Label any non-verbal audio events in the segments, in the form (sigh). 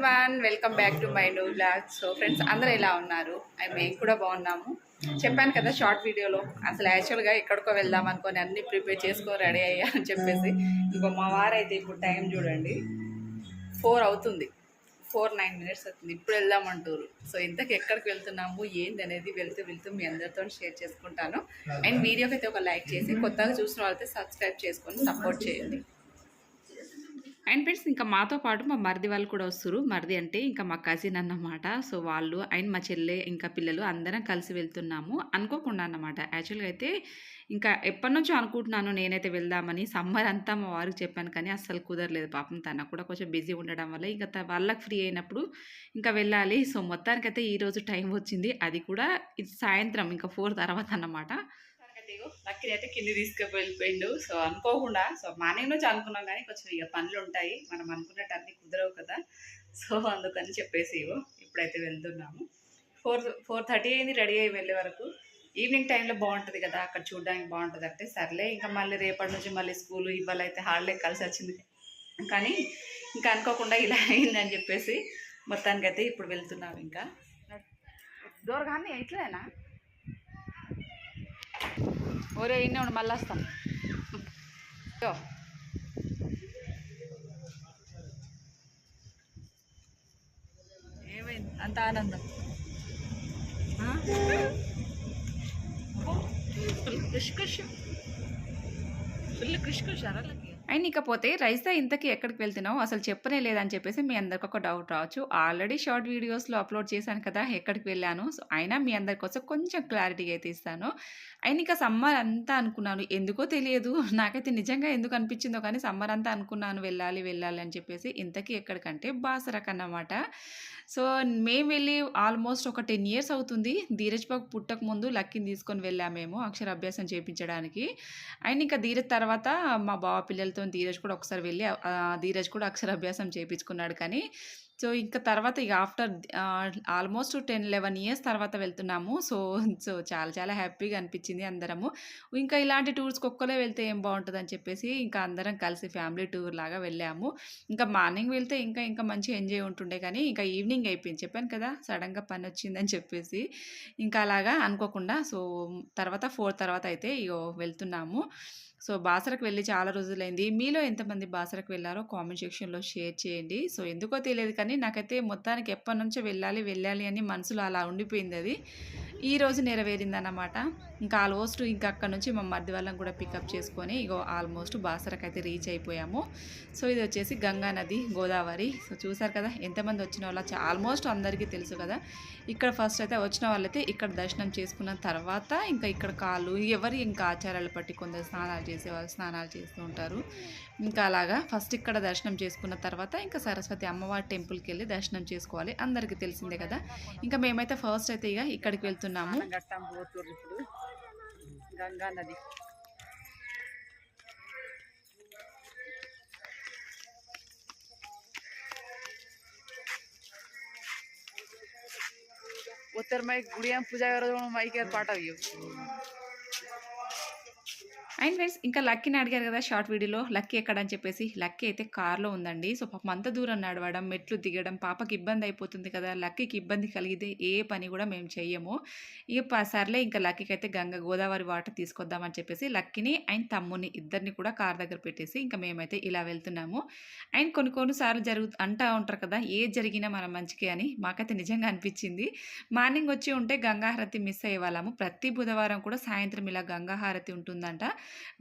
Everyone welcome back to my new blog so friends అందరూ ఎలా ఉన్నారు? మేము కూడా బాగున్నాము. చెప్పాను కదా షార్ట్ వీడియోలో అసలు యాక్చువల్గా ఎక్కడికో వెళ్దాం అనుకొని అన్ని ప్రిపేర్ చేసుకొని రెడీ అయ్యా అని చెప్పేసి. ఇంకో మా వారైతే ఇప్పుడు టైం చూడండి. ఫోర్ అవుతుంది. ఫోర్ నైన్ మినిట్స్ అవుతుంది. ఇప్పుడు వెళ్దామంటారు సో ఇంతకు ఎక్కడికి వెళ్తున్నాము? ఏంది అనేది వెళ్తూ వెళ్తూ మీ అందరితో షేర్ చేసుకుంటాను. అండ్ వీడియోకి అయితే ఒక లైక్ చేసి కొత్తగా చూసిన వాళ్ళైతే సబ్స్క్రైబ్ చేసుకొని సపోర్ట్ చేయండి. అండ్ ఫ్రెండ్స్ ఇంకా మాతో పాటు మా మరిది వాళ్ళు కూడా వస్తారు. మరిది అంటే ఇంకా మా కజిన్ అన్నమాట. సో వాళ్ళు అండ్ మా చెల్లె ఇంకా పిల్లలు అందరం కలిసి వెళ్తున్నాము. అనుకోకుండా అన్నమాట. యాక్చువల్గా అయితే ఇంకా ఎప్పటి నుంచో అనుకుంటున్నాను నేనైతే వెళ్దామని. సమ్మర్ అంతా మా వారికి చెప్పాను కానీ అస్సలు కుదరలేదు. పాపం తన కూడా కొంచెం బిజీ ఉండడం వల్ల ఇంకా వాళ్ళకి ఫ్రీ అయినప్పుడు ఇంకా వెళ్ళాలి. సో మొత్తానికైతే ఈరోజు టైం వచ్చింది. అది కూడా ఇది సాయంత్రం ఇంకా ఫోర్ తర్వాత అన్నమాట. లక్కీ అయితే కింది తీసుకుని వెళ్ళిపోయిండు సో అనుకోకుండా సో మార్నింగ్ నుంచి అనుకున్నాం కానీ కొంచెం ఇక పనులు ఉంటాయి మనం అనుకున్నట్టు అన్ని కుదరవు కదా. సో అందుకని చెప్పేసి ఇప్పుడైతే వెళ్తున్నాము. ఫోర్ ఫోర్ థర్టీ అయింది రెడీ అయ్యి వెళ్ళే వరకు. ఈవినింగ్ టైంలో బాగుంటుంది కదా అక్కడ చూడడానికి బాగుంటుంది అంటే సర్లే ఇంకా మళ్ళీ రేపటి నుంచి మళ్ళీ స్కూల్ ఇవాళ అయితే హాలిడే కలిసి వచ్చింది. కానీ ఇంకా అనుకోకుండా ఇలా అయిందని చెప్పేసి మొత్తానికైతే ఇప్పుడు వెళ్తున్నాం ఇంకా. దూరగానే ఇట్లేనా ఒరే ఇన్నే ఉండు మళ్ళీ వస్తాం ఇగో. ఏమైంది అంత ఆనందం? ఫుల్ ఖుష్ ఖుష్ ఫుల్ ఖుష్ ఖుష్ అరలకి అండ్ ఇకపోతే రైసా ఇంతకీ ఎక్కడికి వెళ్తున్నావు? అసలు చెప్పనే లేదని చెప్పేసి మీ అందరికి ఒక డౌట్ రావచ్చు. ఆల్రెడీ షార్ట్ వీడియోస్లో అప్లోడ్ చేశాను కదా ఎక్కడికి వెళ్ళాను? సో అయినా మీ అందరి కోసం కొంచెం క్లారిటీగా అయితే ఇస్తాను అండ్ ఇంకా సమ్మర్ అంతా అనుకున్నాను. ఎందుకో తెలియదు. (laughs) నాకైతే నిజంగా ఎందుకు అనిపించిందో కానీ సమ్మర్ అంతా అనుకున్నాను. వెళ్ళాలి వెళ్ళాలి అని చెప్పేసి ఇంతకీ ఎక్కడికంటే బాసరక్ అన్నమాట సో మేము వెళ్ళి ఆల్మోస్ట్ ఒక టెన్ ఇయర్స్ అవుతుంది. ధీరజ్ బాబు పుట్టక ముందు లక్కీని తీసుకొని మేము అక్షరాభ్యాసం చేయించడానికి అండ్ ఇంకా ధీరజ్ తర్వాత మా బావ పిల్లలతో ధీరజ్ కూడా ఒకసారి వెళ్ళి ధీరజ్ కూడా అక్షరాభ్యాసం చేయించుకున్నాడు కానీ సో ఇంకా తర్వాత ఇక after almost ten eleven years తర్వాత వెళ్తున్నాము. సో సో చాలా చాలా హ్యాపీగా అనిపించింది అందరము. ఇంకా ఇలాంటి టూర్స్కి ఒక్కలే వెళ్తే ఏం బాగుంటుంది అని చెప్పేసి ఇంకా అందరం కలిసి ఫ్యామిలీ టూర్ లాగా వెళ్ళాము. ఇంకా మార్నింగ్ వెళ్తే ఇంకా ఇంకా మంచి ఎంజాయ్ ఉంటుండే కానీ ఇంకా ఈవినింగ్ అయిపోయింది. చెప్పాను కదా సడన్గా పని వచ్చిందని చెప్పేసి ఇంకా అలాగా అనుకోకుండా సో తర్వాత ఫోర్ తర్వాత అయితే ఇగో వెళ్తున్నాము. సో బాసరకు వెళ్ళి చాలా రోజులైంది. మీలో ఎంతమంది బాసరకు వెళ్ళారో కామెంట్ సెక్షన్లో షేర్ చేయండి. సో ఎందుకో తెలియదు కానీ నాకైతే మొత్తానికి ఎప్పటి నుంచో వెళ్ళాలి వెళ్ళాలి అని మనసులో అలా ఉండిపోయింది అది. ఈ రోజు నెరవేరిందన్నమాట. ఇంకా ఆల్మోస్ట్ ఇంకా అక్కడ నుంచి మా మధ్య వాళ్ళని కూడా పికప్ చేసుకొని ఇగో ఆల్మోస్ట్ బాసరకు అయితే రీచ్ అయిపోయాము. సో ఇది వచ్చేసి గంగా నది గోదావరి. సో చూసారు కదా ఎంతమంది వచ్చిన వాళ్ళు ఆల్మోస్ట్ అందరికీ తెలుసు కదా. ఇక్కడ ఫస్ట్ అయితే వచ్చిన వాళ్ళైతే ఇక్కడ దర్శనం చేసుకున్న తర్వాత ఇంకా ఇక్కడ కాళ్ళు ఎవరు ఇంకా ఆచారాలు పట్టి కొందరు స్నానాలు చేసేవాళ్ళు స్నానాలు చేస్తూ ఉంటారు. ఇంకా అలాగా ఫస్ట్ ఇక్కడ దర్శనం చేసుకున్న తర్వాత ఇంకా సరస్వతి అమ్మవారి టెంపుల్కి వెళ్ళి దర్శనం చేసుకోవాలి. అందరికీ తెలిసిందే కదా. ఇంకా మేమైతే ఫస్ట్ అయితే ఇక ఇక్కడికి వెళ్తున్నాం చేస్తున్నాము ఘట్టం పోతుర్రు ఇప్పుడు గంగా నది उत्तर माइक गुड़िया पूजा करो माइक पाठ आइयो అండ్ ఫ్రెండ్స్ ఇంకా లక్కీని అడిగారు కదా షార్ట్ వీడియోలో లక్కీ ఎక్కడ అని చెప్పేసి లక్కీ అయితే కార్లో ఉందండి. సో పాపం అంత దూరం నడవడం మెట్లు దిగడం పాపకి ఇబ్బంది అయిపోతుంది కదా లక్కీకి ఇబ్బంది కలిగితే ఏ పని కూడా మేము చెయ్యము. ఇక సర్లే ఇంకా లక్కీకి అయితే గంగ గోదావరి వాటర్ తీసుకొద్దామని చెప్పేసి లక్కీని అండ్ తమ్ముని ఇద్దరిని కూడా కార్ దగ్గర పెట్టేసి ఇంకా మేమైతే ఇలా వెళ్తున్నాము. అండ్ కొన్ని కొన్నిసార్లు జరుగు అంటూ ఉంటారు కదా ఏ జరిగినా మన మంచికి అని మాకైతే నిజంగా అనిపించింది. మార్నింగ్ వచ్చి ఉంటే గంగాహారతి మిస్ అయ్యే వాళ్ళము. ప్రతి బుధవారం కూడా సాయంత్రం ఇలా గంగాహారతి ఉంటుందంట.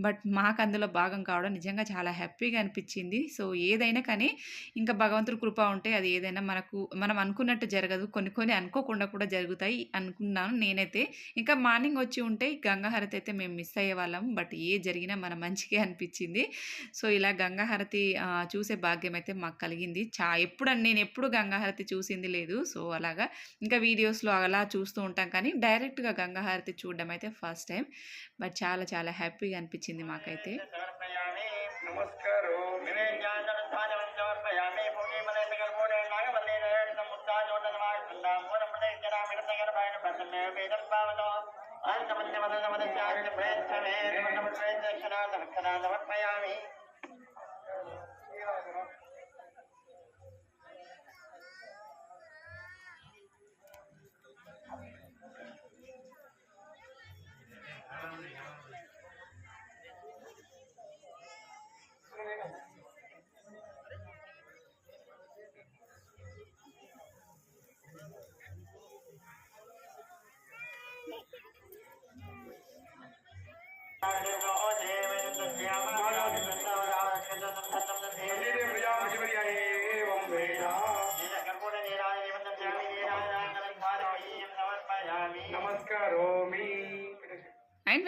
బట్ మాకు అందులో భాగం కావడం నిజంగా చాలా హ్యాపీగా అనిపించింది. సో ఏదైనా కానీ ఇంకా భగవంతుడి కృప ఉంటే అది ఏదైనా మనకు మనం అనుకున్నట్టు జరగదు. కొన్ని కొన్ని అనుకోకుండా కూడా జరుగుతాయి అనుకున్నాను నేనైతే. ఇంకా మార్నింగ్ వచ్చి ఉంటే గంగాహారతి అయితే మేము మిస్ అయ్యే వాళ్ళం. బట్ ఏ జరిగినా మన మంచిగా అనిపించింది. సో ఇలా గంగాహారతి చూసే భాగ్యం అయితే మాకు కలిగింది. చా ఎప్పుడు నేను ఎప్పుడు గంగాహారతి చూసింది లేదు. సో అలాగా ఇంకా వీడియోస్లో అలా చూస్తూ ఉంటాం. కానీ డైరెక్ట్గా గంగాహారతి చూడడం అయితే ఫస్ట్ టైం. బట్ చాలా చాలా హ్యాపీగా అనిపించింది మాకైతే. సమర్పయామి. నమస్కారో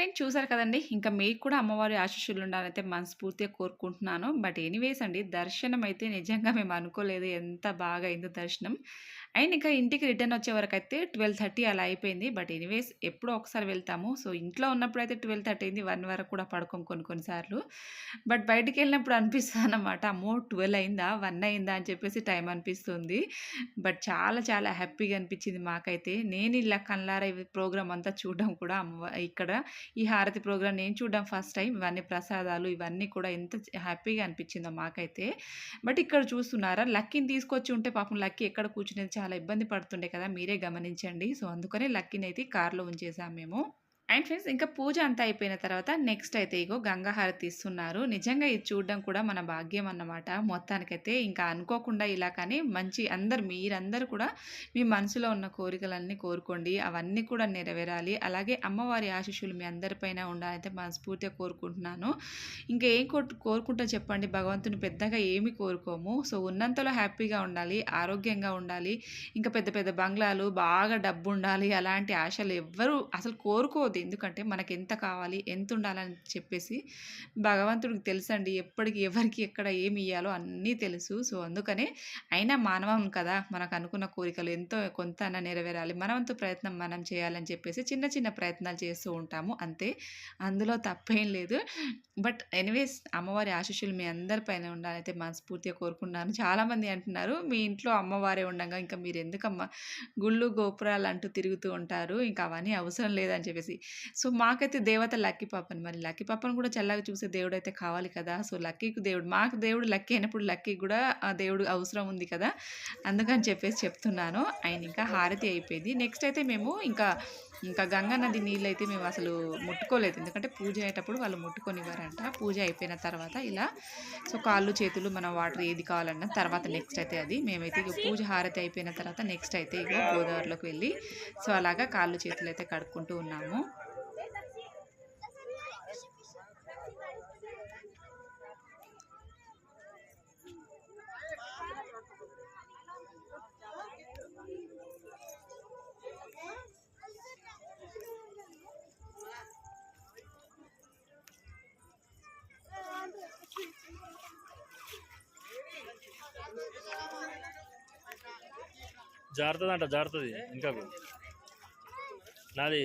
అండ్ చూసారు కదండి. ఇంకా మీకు కూడా అమ్మవారి ఆశీస్సులు ఉండాలైతే మనస్ఫూర్తిగా కోరుకుంటున్నాను. బట్ ఎనీవేస్ అండి దర్శనం అయితే నిజంగా మేము అనుకోలేదు ఎంత బాగా అయిందో దర్శనం. అండ్ ఇంకా ఇంటికి రిటర్న్ వచ్చే వరకు అయితే ట్వెల్వ్ థర్టీ అలా అయిపోయింది. బట్ ఎనీవేస్ ఎప్పుడో ఒకసారి వెళ్తాము. సో ఇంట్లో ఉన్నప్పుడు అయితే ట్వెల్వ్ థర్టీ అయింది. వన్ వరకు కూడా పడుకోం కొన్ని కొన్నిసార్లు బట్ బయటికి వెళ్ళినప్పుడు అనిపిస్తుంది అనమాట అమ్మో ట్వెల్వ్ అయిందా? వన్ అయిందా? అని చెప్పేసి టైం అనిపిస్తుంది. బట్ చాలా చాలా హ్యాపీగా అనిపించింది మాకైతే. నేను ఇలా కళ్ళారా ప్రోగ్రామ్ అంతా చూడడం కూడా అమ్మ ఇక్కడ ఈ హారతి ప్రోగ్రామ్ నేను చూడడం ఫస్ట్ టైం. ఇవన్నీ ప్రసాదాలు ఇవన్నీ కూడా ఎంత హ్యాపీగా అనిపించిందో మాకైతే. బట్ ఇక్కడ చూస్తున్నారా? లక్కీని తీసుకొచ్చి ఉంటే పాపం లక్కీ ఎక్కడ కూర్చునేది చాలా ఇబ్బంది పడుతుండే కదా మీరే గమనించండి. సో అందుకనే లక్కీని అయితే కార్లో ఉంచేసాం మేము. అండ్ ఫ్రెండ్స్ ఇంకా పూజ అంతా అయిపోయిన తర్వాత నెక్స్ట్ అయితే ఇగో గంగాహారతి ఇస్తున్నారు నిజంగా ఇది చూడడం కూడా మన భాగ్యం అన్నమాట. మొత్తానికైతే ఇంకా అనుకోకుండా ఇలా కానీ మంచి అందరు మీరందరూ కూడా మీ మనసులో ఉన్న కోరికలన్నీ కోరుకోండి. అవన్నీ కూడా నెరవేరాలి. అలాగే అమ్మవారి ఆశీస్సులు మీ అందరిపైన ఉండాలైతే మనస్ఫూర్తిగా కోరుకుంటున్నాను. ఇంకా ఏం కోరుకుంటా చెప్పండి? భగవంతుని పెద్దగా ఏమి కోరుకోము. సో ఉన్నంతలో హ్యాపీగా ఉండాలి ఆరోగ్యంగా ఉండాలి. ఇంకా పెద్ద పెద్ద బంగ్లాలు బాగా డబ్బు ఉండాలి. అలాంటి ఆశలు ఎవ్వరూ అసలు కోరుకోదు ఎందుకంటే మనకు ఎంత కావాలి ఎంత ఉండాలని చెప్పేసి భగవంతుడికి తెలుసండి. ఎప్పటికి ఎవరికి ఎక్కడ ఏమి ఇవ్వాలో అన్నీ తెలుసు. సో అందుకనే అయినా మానవం కదా మనకు అనుకున్న కోరికలు ఎంతో కొంత అన్న నెరవేరాలి. మనవంతు ప్రయత్నం మనం చేయాలని చెప్పేసి చిన్న చిన్న ప్రయత్నాలు చేస్తూ ఉంటాము. అంతే. అందులో తప్పేం లేదు. బట్ ఎనీవేస్ అమ్మవారి ఆశీస్సులు మీ అందరిపైన ఉండాలైతే మనస్ఫూర్తిగా కోరుకున్నాను చాలామంది అంటున్నారు మీ ఇంట్లో అమ్మవారే ఉండగా ఇంకా మీరు ఎందుకమ్మా గుళ్ళు గోపురాలు అంటూ తిరుగుతూ ఉంటారు. ఇంకా అవన్నీ అవసరం లేదని చెప్పేసి. సో మాకైతే దేవత లక్కీ పాపని మరి లక్కీ పాపను కూడా చల్లగా చూసే దేవుడు అయితే కావాలి కదా. సో లక్కీకి దేవుడు మాకు దేవుడు లక్కీ అయినప్పుడు లక్కీ కూడా ఆ దేవుడు అవసరం ఉంది కదా. అందుకని చెప్పేసి చెప్తున్నాను. ఆయన ఇంకా హారతి అయిపోయింది. నెక్స్ట్ అయితే మేము ఇంకా ఇంకా గంగా నది నీళ్ళు అయితే మేము అసలు ముట్టుకోలేదు. ఎందుకంటే పూజ అయ్యేటప్పుడు వాళ్ళు ముట్టుకొనివ్వరంట. పూజ అయిపోయిన తర్వాత ఇలా సో కాళ్ళు చేతులు మనం వాటర్ ఏది కావాలన్నా తర్వాత నెక్స్ట్ అయితే అది. మేమైతే ఇక పూజ హారతి అయిపోయిన తర్వాత నెక్స్ట్ అయితే ఇక గోదావరిలోకి వెళ్ళి సో అలాగా కాళ్ళు చేతులు అయితే కడుక్కుంటూ ఉన్నాము. జారుతుంది అంట జారుతుంది ఇంకా నాది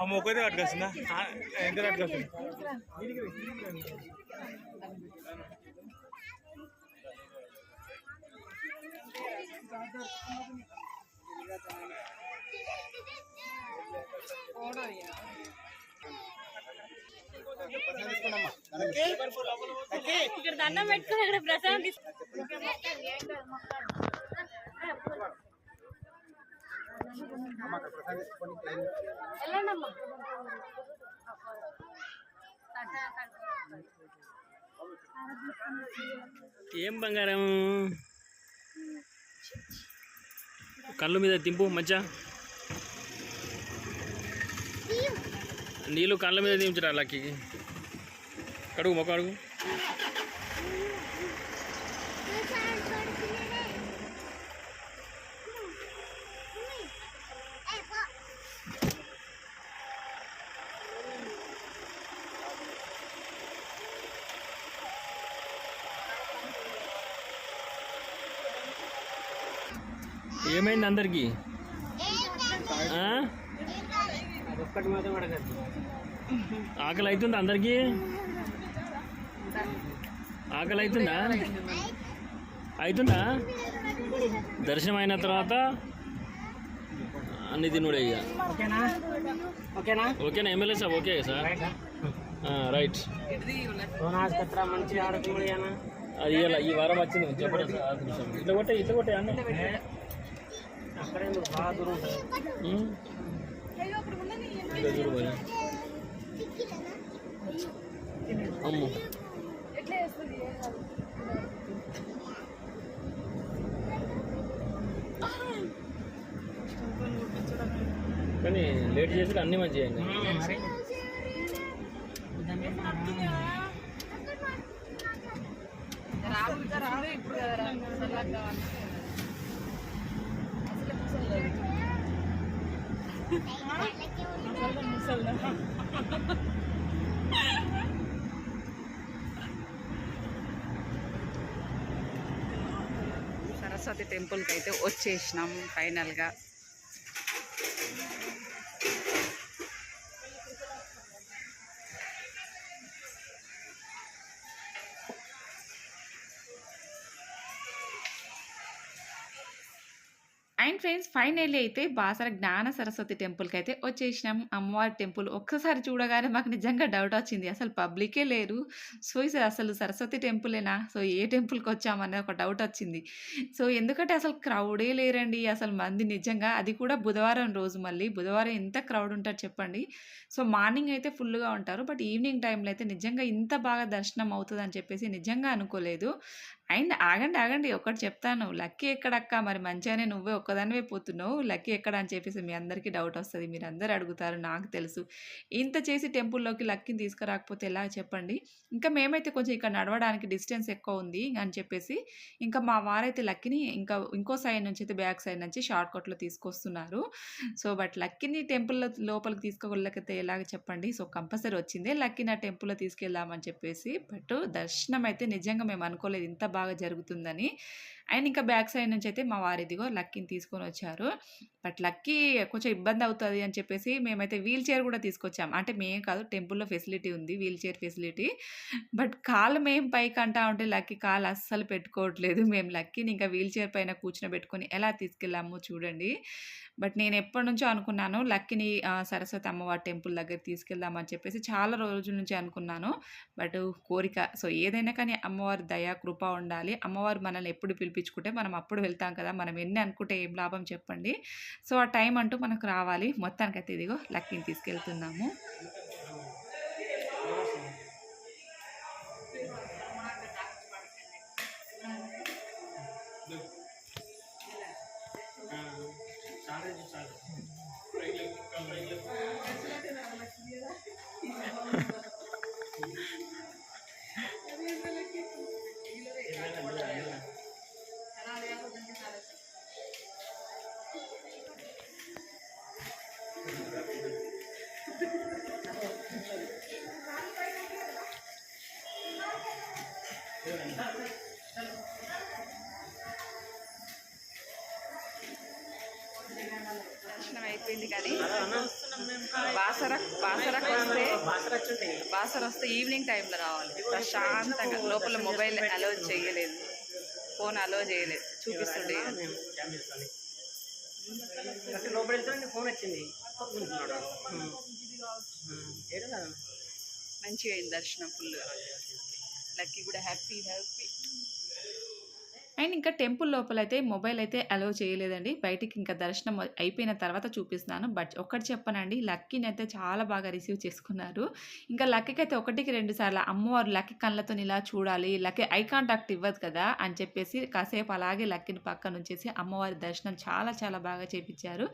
ఆ మొక్కైతే కట్టుకొస్తుందా ఎంత కట్టుకొస్తుంది ఇక్కడ దండం పెట్టుకుని అక్కడ ప్రసాదం తీసు వెళ్ళండమ్మా. ఏం బంగారం? కళ్ళు మీద తింపు మచ్చా నీళ్ళు కళ్ళ మీద దించురా లక్కీకి. కడుగు మొక్క అడుగు ఏమైంది అందరికి? ఆకలి అవుతుందా అందరికి? ఆకలి అవుతుందా అవుతుందా దర్శనం అయిన తర్వాత అన్ని తినుడే ఇక. ఓకేనా? ఓకేనా? ఓకేనా? MLA sir okay sir? Right. అది ఇవాళ ఈ వారం వచ్చింది. చెప్పండి సార్. ఇట్లా కొట్టే ఇట్లా కొట్టే అన్న. అమ్మో కానీ లేట్ చేసి అన్ని మంచిగా ఇప్పుడు మరి సరస్వతి టెంపుల్కి అయితే వచ్చేసినాం ఫైనల్గా. అండ్ ఫ్రెండ్స్ ఫైనల్లీ అయితే బాసర జ్ఞాన సరస్వతి టెంపుల్కి అయితే వచ్చేసినాం. అమ్మవారి టెంపుల్ ఒక్కసారి చూడగానే మాకు నిజంగా డౌట్ వచ్చింది. అసలు పబ్లికే లేరు. సో ఇసలు అసలు సరస్వతి టెంపులేనా? సో ఏ టెంపుల్కి వచ్చామనే ఒక డౌట్ వచ్చింది. సో ఎందుకంటే అసలు క్రౌడే లేరండి. అసలు మంది నిజంగా అది కూడా బుధవారం రోజు మళ్ళీ. బుధవారం ఎంత క్రౌడ్ ఉంటారు చెప్పండి. సో మార్నింగ్ అయితే ఫుల్గా ఉంటారు. బట్ ఈవినింగ్ టైంలో అయితే నిజంగా ఇంత బాగా దర్శనం అవుతుంది అని చెప్పేసి నిజంగా అనుకోలేదు. అండ్ ఆగండి ఆగండి. ఒకటి చెప్తాను. లక్కీ ఎక్కడక్క? మరి మంచిగానే నువ్వే ఒక్కదానివే పోతున్నావు. లక్కీ ఎక్కడ అని చెప్పేసి మీ అందరికీ డౌట్ వస్తుంది. మీరు అందరు అడుగుతారు. నాకు తెలుసు. ఇంత చేసి టెంపుల్లోకి లక్కీని తీసుకురాకపోతే ఎలా? చెప్పండి. ఇంకా మేమైతే కొంచెం ఇక్కడ నడవడానికి డిస్టెన్స్ ఎక్కువ ఉంది అని చెప్పేసి ఇంకా మా వారైతే లక్కీని ఇంకా ఇంకో సైడ్ నుంచి అయితే బ్యాక్ సైడ్ నుంచి షార్ట్ కట్లో తీసుకొస్తున్నారు. సో బట్ లక్కీని టెంపుల్ లోపలికి తీసుకోగలకైతే ఎలాగ చెప్పండి. సో కంపల్సరీ వచ్చిందే లక్కీ నా టెంపుల్లో తీసుకెళ్దామని చెప్పేసి. బట్ దర్శనం అయితే నిజంగా మేము అనుకోలేదు. ఇంత బాగా బాగా జరుగుతుందని. అండ్ ఇంకా బ్యాక్ సైడ్ నుంచి అయితే మా వారిదిగో లక్కీని తీసుకొని వచ్చారు. బట్ లక్కీ కొంచెం ఇబ్బంది అవుతుంది అని చెప్పేసి మేమైతే వీల్ చైర్ కూడా తీసుకొచ్చాం. అంటే మేము కాదు టెంపుల్లో ఫెసిలిటీ ఉంది వీల్ చైర్ ఫెసిలిటీ. బట్ కాలు మేము పైకి అంటా ఉంటే లక్కీ కాలు అస్సలు పెట్టుకోవట్లేదు. మేము లక్కీని ఇంకా వీల్ చైర్ పైన కూర్చోబెట్టుకొని ఎలా తీసుకెళ్ళాము చూడండి. బట్ నేను ఎప్పటి నుంచో అనుకున్నాను లక్కీని సరస్వతి అమ్మవారి టెంపుల్ దగ్గర తీసుకెళ్దామని చెప్పేసి చాలా రోజుల నుంచి అనుకున్నాను. బట్ కోరిక సో ఏదైనా కానీ అమ్మవారి దయ కృప ఉండాలి. అమ్మవారు మనల్ని ఎప్పుడు పిలిపి చేయించుకుంటే మనం అప్పుడు వెళ్తాం కదా మనం ఎన్ని అనుకుంటే ఏం లాభం చెప్పండి సో ఆ టైం అంటూ మనకు రావాలి మొత్తానికైతే ఇదిగో లక్కీని తీసుకెళ్తున్నాము దర్శనం అయిపోయింది కానీ. బాసర బాసరకు వస్తే బాసర వస్తే ఈవినింగ్ టైంలో రావాలి. ప్రశాంతంగా. లోపల మొబైల్ అలో చేయలేదు. ఫోన్ అలో చేయలేదు. చూపిస్తుండే లోపల వెళ్తే ఫోన్ వచ్చింది. మంచిగా అయింది దర్శనం ఫుల్. లక్కీ కూడా హ్యాపీ హ్యాపీ. అండ్ ఇంకా టెంపుల్ లోపల అయితే మొబైల్ అయితే అలో చేయలేదండి. బయటికి ఇంకా దర్శనం అయిపోయిన తర్వాత చూపిస్తున్నాను. బట్ ఒక్కటి చెప్పనండి లక్కీని అయితే చాలా బాగా రిసీవ్ చేసుకున్నారు. ఇంకా లక్కీకి అయితే ఒకటికి రెండు సార్లు అమ్మవారు లక్కీ కళ్ళతో ఇలా చూడాలి లక్కీ ఐ కాంటాక్ట్ ఇవ్వదు కదా అని చెప్పేసి కాసేపు అలాగే లక్కీని పక్కన ఉంచేసి అమ్మవారి దర్శనం చాలా చాలా బాగా చేపించారు.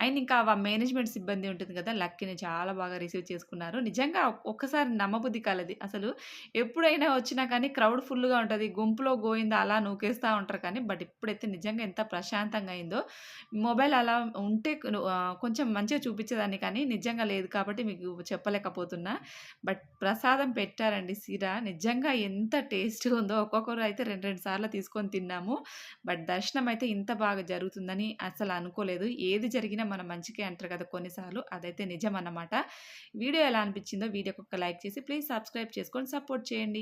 అండ్ ఇంకా ఆ మేనేజ్మెంట్ సిబ్బంది ఉంటుంది కదా లక్కీని చాలా బాగా రిసీవ్ చేసుకున్నారు. నిజంగా ఒక్కసారి నమ్మబుద్ధి కలది. అసలు ఎప్పుడైనా వచ్చినా కానీ క్రౌడ్ ఫుల్గా ఉంటుంది. గుంపులో గోయిందా అలా నూకేస్తూ చూపిస్తూ ఉంటారు కానీ బట్ ఇప్పుడైతే నిజంగా ఎంత ప్రశాంతంగా అయిందో. మొబైల్ అలా ఉంటే కొంచెం మంచిగా చూపించేదాన్ని కానీ నిజంగా లేదు కాబట్టి మీకు చెప్పలేకపోతున్నా. బట్ ప్రసాదం పెట్టారండి సిరా. నిజంగా ఎంత టేస్ట్ ఉందో ఒక్కొక్కరు అయితే రెండు రెండు సార్లు తీసుకొని తిన్నాము. బట్ దర్శనం అయితే ఇంత బాగా జరుగుతుందని అసలు అనుకోలేదు. ఏది జరిగినా మనం మంచికే అంటారు కదా కొన్నిసార్లు. అదైతే నిజం అన్నమాట వీడియో ఎలా అనిపించిందో వీడియోకి ఒక లైక్ చేసి ప్లీజ్ సబ్స్క్రైబ్ చేసుకొని సపోర్ట్ చేయండి.